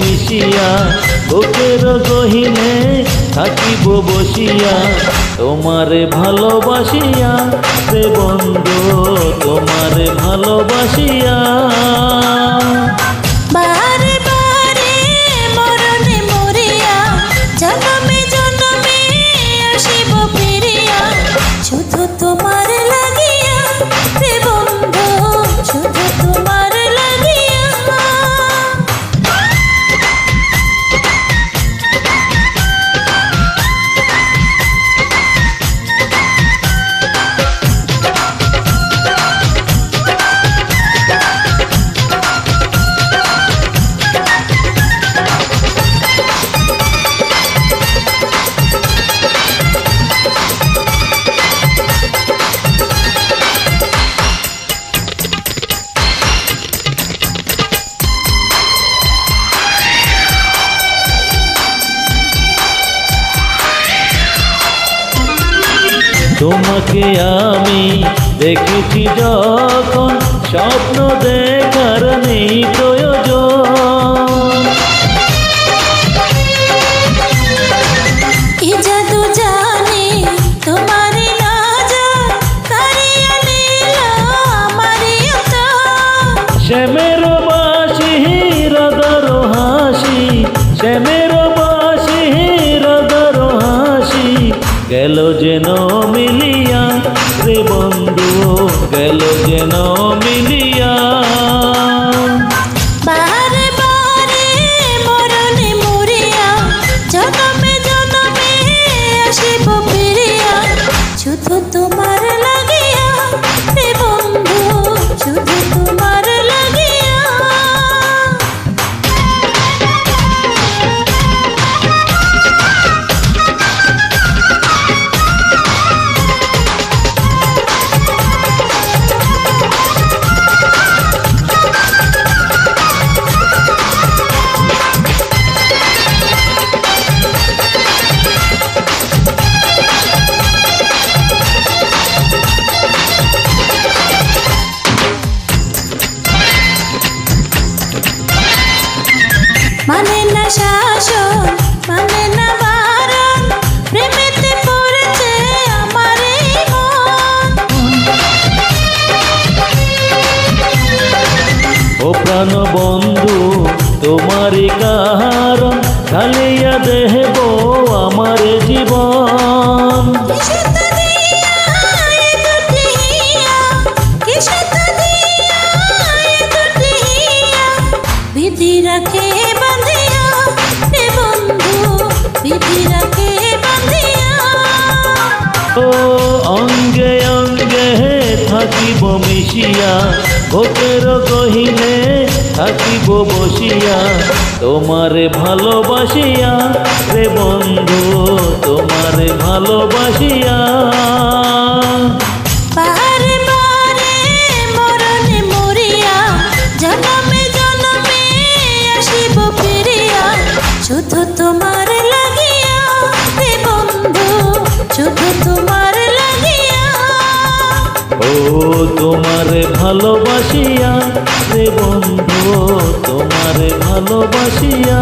মিশিয়া বুকের গহিনে থাকিব বসিয়া। তোমারে ভালোবাসিয়া সে বন্ধু তোমারে ভালোবাসিয়া তোমাকে আমি দেখেছি যখন স্বপ্ন দেখার নেই। মিলিয়া রে বন্ধু গেল যেন মিলিয়া। প্রাণ বন্ধু তোমার কারণ ঢালিয়া দেহব আমার জীবন। মিশিয়া ভোকের কহিলে থাকিব বসিয়া, তোমারে ভালোবাসিয়া রে বন্ধু, তোমারে ভালোবাসিয়া। শুধু তোমার লাগিয়া বন্ধু, শুধু তোমার ও তোমার ভালোবাসিয়া রে বন্ধু তোমার ভালোবাসিয়া।